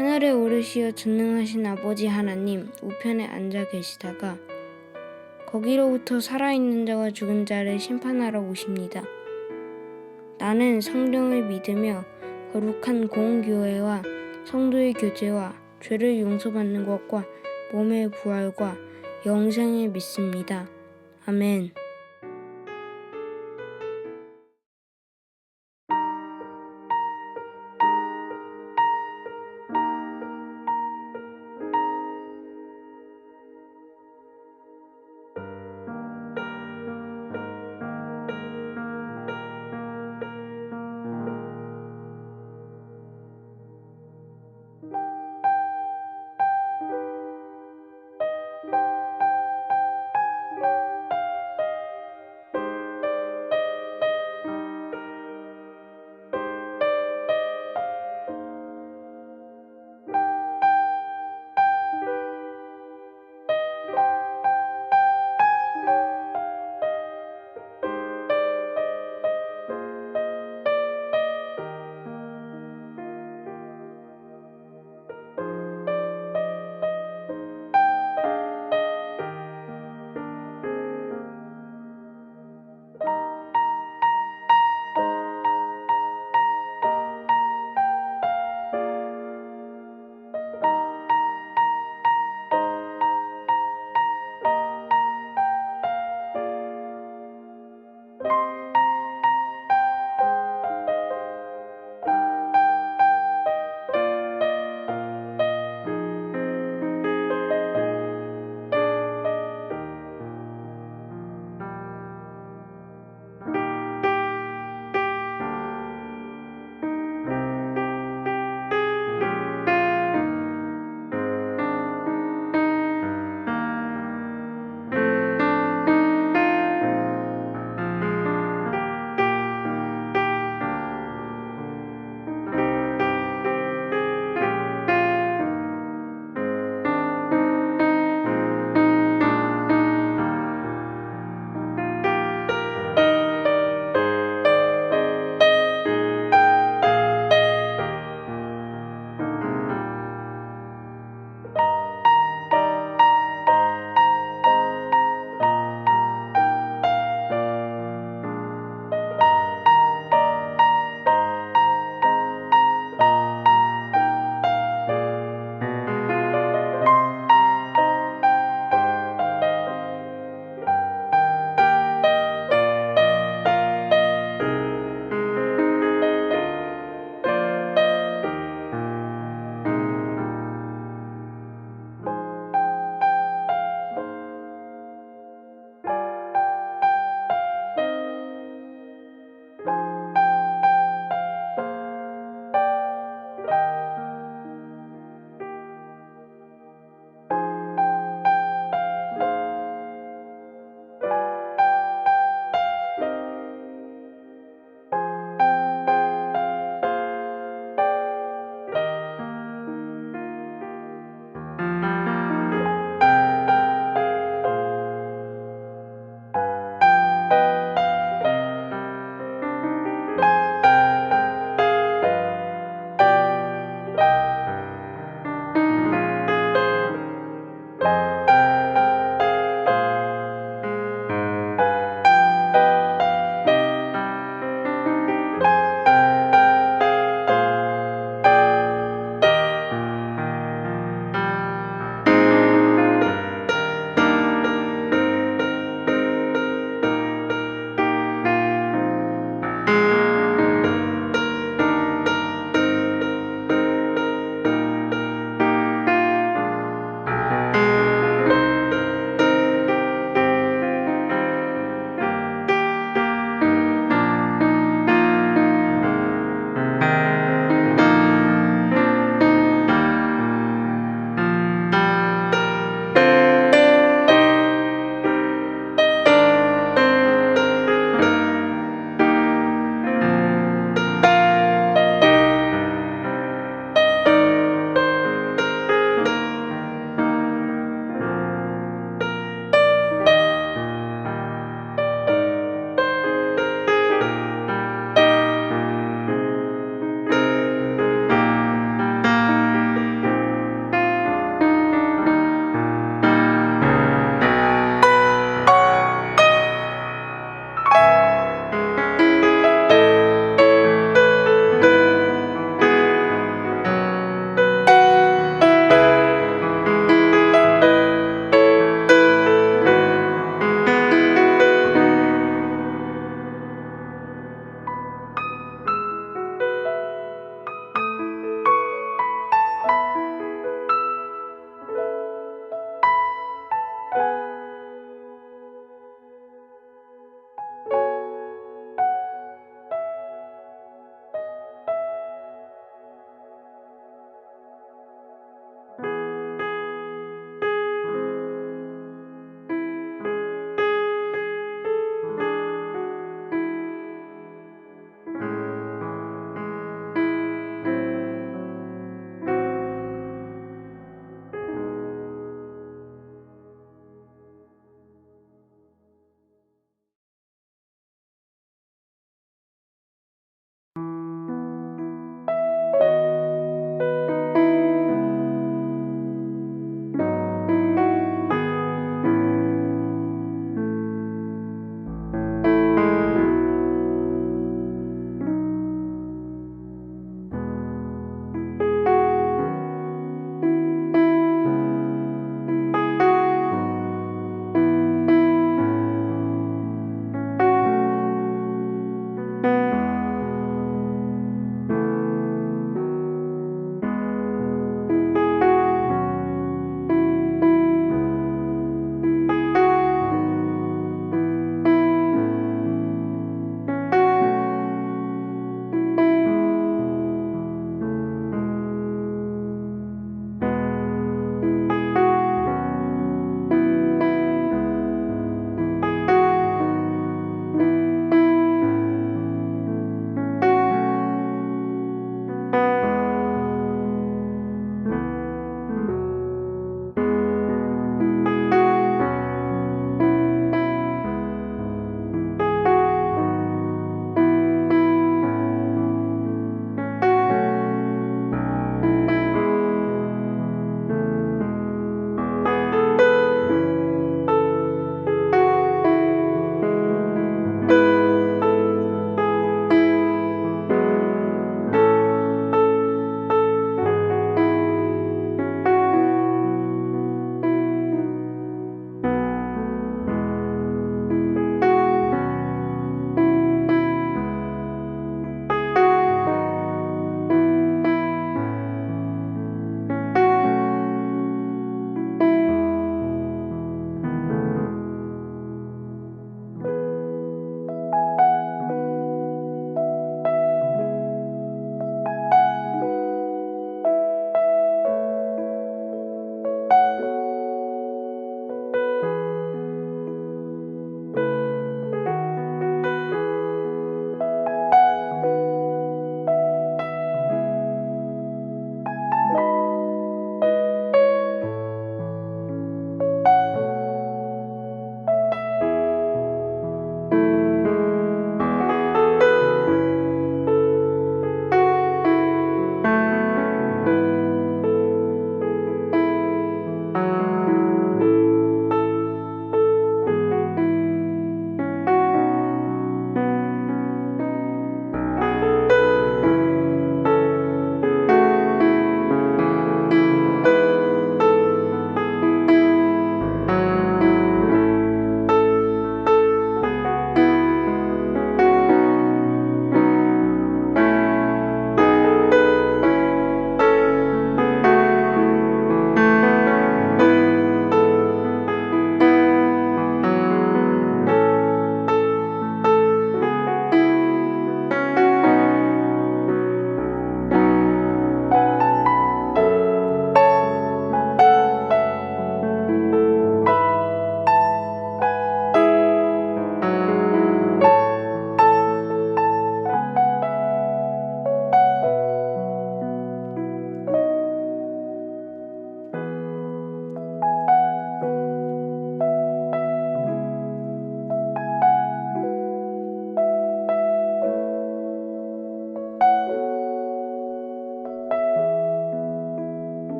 하늘에 오르시어 전능하신 아버지 하나님 우편에 앉아 계시다가 거기로부터 살아있는 자와 죽은 자를 심판하러 오십니다. 나는 성령을 믿으며 거룩한 공교회와 성도의 교제와 죄를 용서받는 것과 몸의 부활과 영생을 믿습니다. 아멘.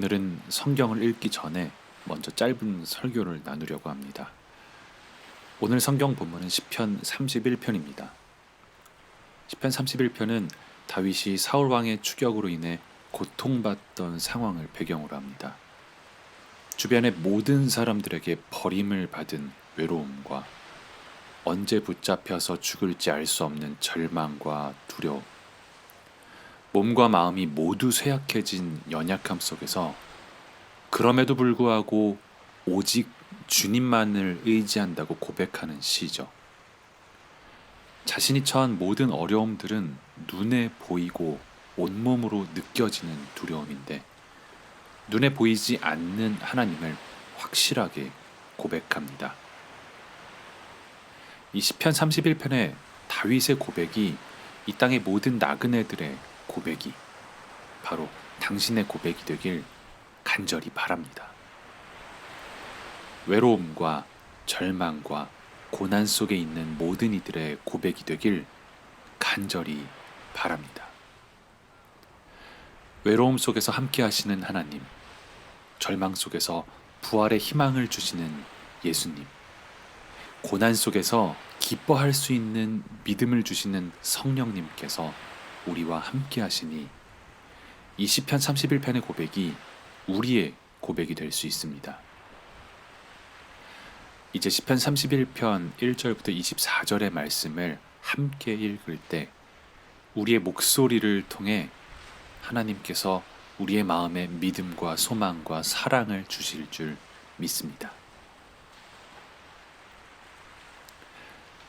오늘은 성경을 읽기 전에 먼저 짧은 설교를 나누려고 합니다. 오늘 성경 본문은 시편 31편입니다. 시편 31편은 다윗이 사울 왕의 추격으로 인해 고통받던 상황을 배경으로 합니다. 주변의 모든 사람들에게 버림을 받은 외로움과 언제 붙잡혀서 죽을지 알 수 없는 절망과 두려움, 몸과 마음이 모두 쇠약해진 연약함 속에서 그럼에도 불구하고 오직 주님만을 의지한다고 고백하는 시죠. 자신이 처한 모든 어려움들은 눈에 보이고 온몸으로 느껴지는 두려움인데 눈에 보이지 않는 하나님을 확실하게 고백합니다. 이 시편 31편의 다윗의 고백이 이 땅의 모든 나그네들의 고백이 바로 당신의 고백이 되길 간절히 바랍니다. 외로움과 절망과 고난 속에 있는 모든 이들의 고백이 되길 간절히 바랍니다. 외로움 속에서 함께 하시는 하나님, 절망 속에서 부활의 희망을 주시는 예수님, 고난 속에서 기뻐할 수 있는 믿음을 주시는 성령님께서 우리와 함께 하시니 이 시편 31편의 고백이 우리의 고백이 될 수 있습니다. 이제 시편 31편 1절부터 24절의 말씀을 함께 읽을 때 우리의 목소리를 통해 하나님께서 우리의 마음에 믿음과 소망과 사랑을 주실 줄 믿습니다.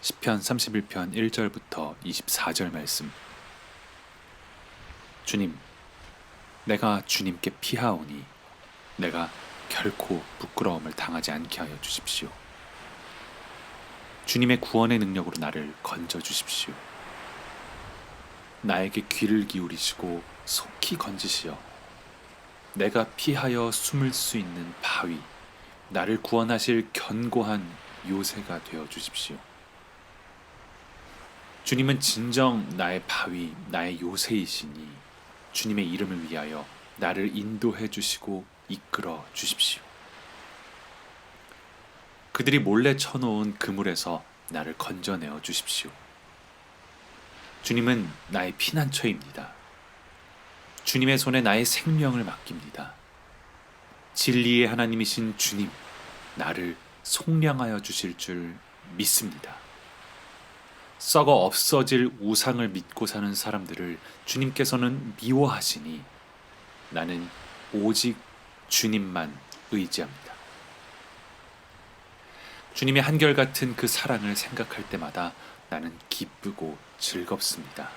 시편 31편 1절부터 24절 말씀 주님 내가 주님께 피하오니 내가 결코 부끄러움을 당하지 않게 하여 주십시오. 주님의 구원의 능력으로 나를 건져 주십시오. 나에게 귀를 기울이시고 속히 건지시어 내가 피하여 숨을 수 있는 바위 나를 구원하실 견고한 요새가 되어 주십시오. 주님은 진정 나의 바위, 나의 요새이시니 주님의 이름을 위하여 나를 인도해 주시고 이끌어 주십시오. 그들이 몰래 쳐놓은 그물에서 나를 건져내어 주십시오. 주님은 나의 피난처입니다. 주님의 손에 나의 생명을 맡깁니다. 진리의 하나님이신 주님, 나를 속량하여 주실 줄 믿습니다. 썩어 없어질 우상을 믿고 사는 사람들을 주님께서는 미워하시니 나는 오직 주님만 의지합니다. 주님의 한결같은 그 사랑을 생각할 때마다 나는 기쁘고 즐겁습니다.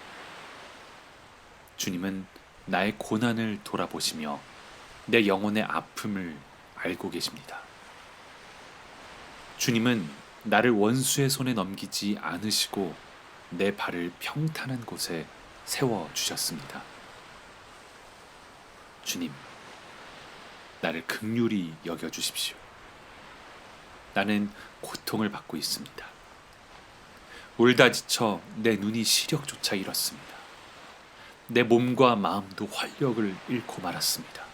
주님은 나의 고난을 돌아보시며 내 영혼의 아픔을 알고 계십니다. 주님은 나를 원수의 손에 넘기지 않으시고 내 발을 평탄한 곳에 세워 주셨습니다. 주님, 나를 극률히 여겨 주십시오. 나는 고통을 받고 있습니다. 울다 지쳐 내 눈이 시력조차 잃었습니다. 내 몸과 마음도 활력을 잃고 말았습니다.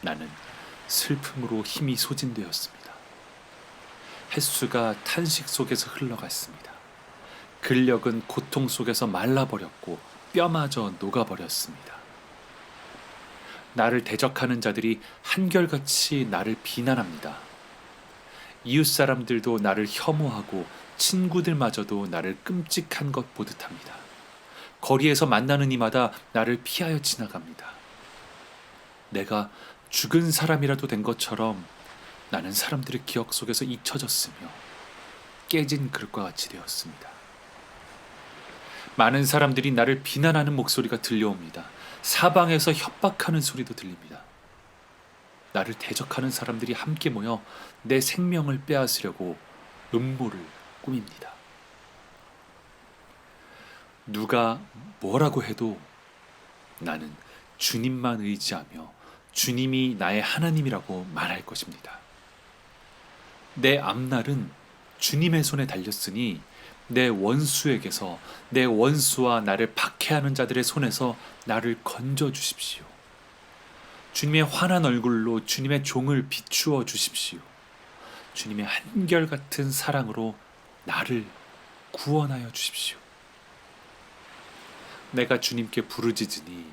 나는 슬픔으로 힘이 소진되었습니다. 햇수가 탄식 속에서 흘러갔습니다. 근력은 고통 속에서 말라버렸고 뼈마저 녹아버렸습니다. 나를 대적하는 자들이 한결같이 나를 비난합니다. 이웃 사람들도 나를 혐오하고 친구들마저도 나를 끔찍한 것 보듯 합니다. 거리에서 만나는 이마다 나를 피하여 지나갑니다. 내가 죽은 사람이라도 된 것처럼 나는 사람들의 기억 속에서 잊혀졌으며 깨진 그릇과 같이 되었습니다. 많은 사람들이 나를 비난하는 목소리가 들려옵니다. 사방에서 협박하는 소리도 들립니다. 나를 대적하는 사람들이 함께 모여 내 생명을 빼앗으려고 음모를 꾸밉니다. 누가 뭐라고 해도 나는 주님만 의지하며 주님이 나의 하나님이라고 말할 것입니다. 내 앞날은 주님의 손에 달렸으니 내 원수에게서 내 원수와 나를 박해하는 자들의 손에서 나를 건져 주십시오. 주님의 환한 얼굴로 주님의 종을 비추어 주십시오. 주님의 한결같은 사랑으로 나를 구원하여 주십시오. 내가 주님께 부르짖으니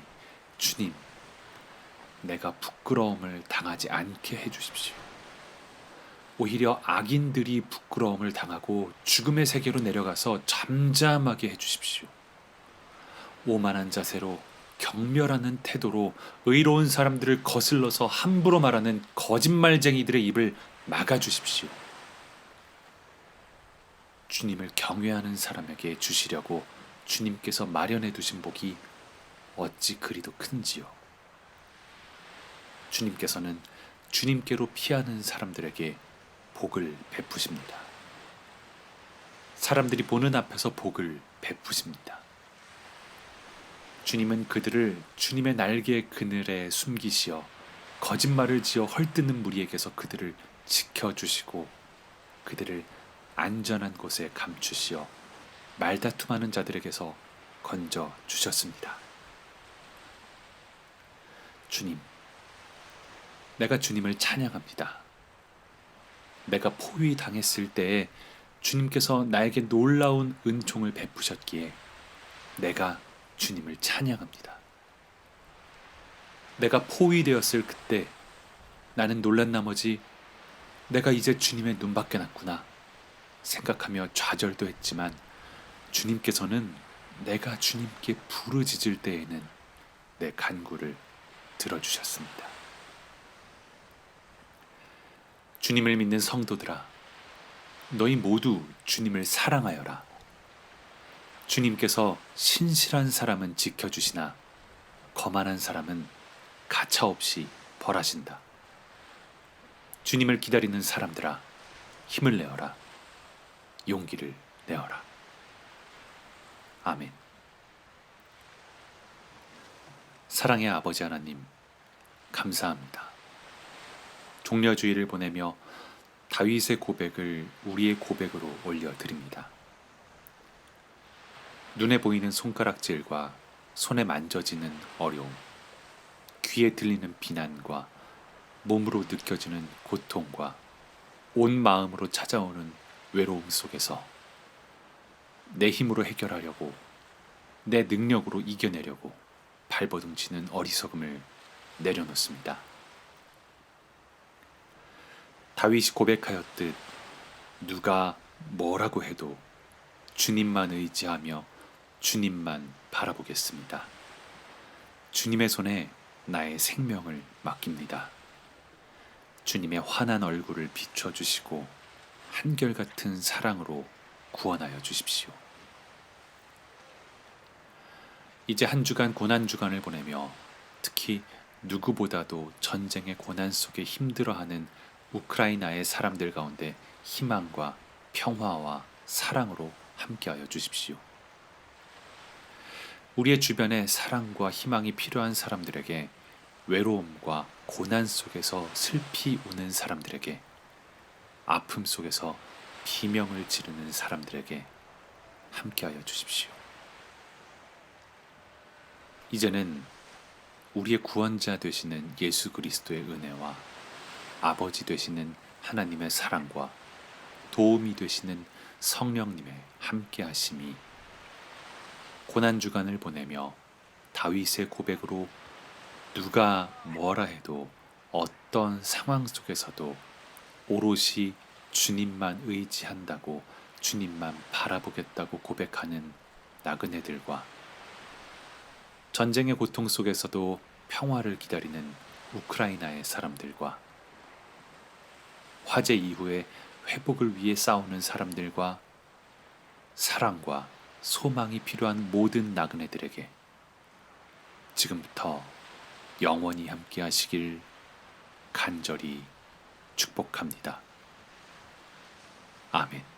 주님, 내가 부끄러움을 당하지 않게 해 주십시오. 오히려 악인들이 부끄러움을 당하고 죽음의 세계로 내려가서 잠잠하게 해 주십시오. 오만한 자세로 경멸하는 태도로 의로운 사람들을 거슬러서 함부로 말하는 거짓말쟁이들의 입을 막아 주십시오. 주님을 경외하는 사람에게 주시려고 주님께서 마련해 두신 복이 어찌 그리도 큰지요. 주님께서는 주님께로 피하는 사람들에게 복을 베푸십니다. 사람들이 보는 앞에서 복을 베푸십니다. 주님은 그들을 주님의 날개의 그늘에 숨기시어 거짓말을 지어 헐뜯는 무리에게서 그들을 지켜주시고 그들을 안전한 곳에 감추시어 말다툼하는 자들에게서 건져 주셨습니다. 주님, 내가 주님을 찬양합니다. 내가 포위 당했을 때에 주님께서 나에게 놀라운 은총을 베푸셨기에 내가 주님을 찬양합니다. 내가 포위되었을 그때 나는 놀란 나머지 내가 이제 주님의 눈밖에 났구나 생각하며 좌절도 했지만 주님께서는 내가 주님께 부르짖을 때에는 내 간구를 들어주셨습니다. 주님을 믿는 성도들아, 너희 모두 주님을 사랑하여라. 주님께서 신실한 사람은 지켜주시나 거만한 사람은 가차없이 벌하신다. 주님을 기다리는 사람들아, 힘을 내어라. 용기를 내어라. 아멘. 사랑의 아버지 하나님, 감사합니다. 종려주의를 보내며 다윗의 고백을 우리의 고백으로 올려드립니다. 눈에 보이는 손가락질과 손에 만져지는 어려움, 귀에 들리는 비난과 몸으로 느껴지는 고통과 온 마음으로 찾아오는 외로움 속에서 내 힘으로 해결하려고 내 능력으로 이겨내려고 발버둥치는 어리석음을 내려놓습니다. 다윗이 고백하였듯 누가 뭐라고 해도 주님만 의지하며 주님만 바라보겠습니다. 주님의 손에 나의 생명을 맡깁니다. 주님의 환한 얼굴을 비춰주시고 한결같은 사랑으로 구원하여 주십시오. 이제 한 주간 고난 주간을 보내며 특히 누구보다도 전쟁의 고난 속에 힘들어하는 우크라이나의 사람들 가운데 희망과 평화와 사랑으로 함께하여 주십시오. 우리의 주변에 사랑과 희망이 필요한 사람들에게 외로움과 고난 속에서 슬피 우는 사람들에게 아픔 속에서 비명을 지르는 사람들에게 함께하여 주십시오. 이제는 우리의 구원자 되시는 예수 그리스도의 은혜와 아버지 되시는 하나님의 사랑과 도움이 되시는 성령님의 함께 하심이 고난 주간을 보내며 다윗의 고백으로 누가 뭐라 해도 어떤 상황 속에서도 오롯이 주님만 의지한다고 주님만 바라보겠다고 고백하는 나그네들과 전쟁의 고통 속에서도 평화를 기다리는 우크라이나의 사람들과 화재 이후에 회복을 위해 싸우는 사람들과 사랑과 소망이 필요한 모든 나그네들에게 지금부터 영원히 함께 하시길 간절히 축복합니다. 아멘.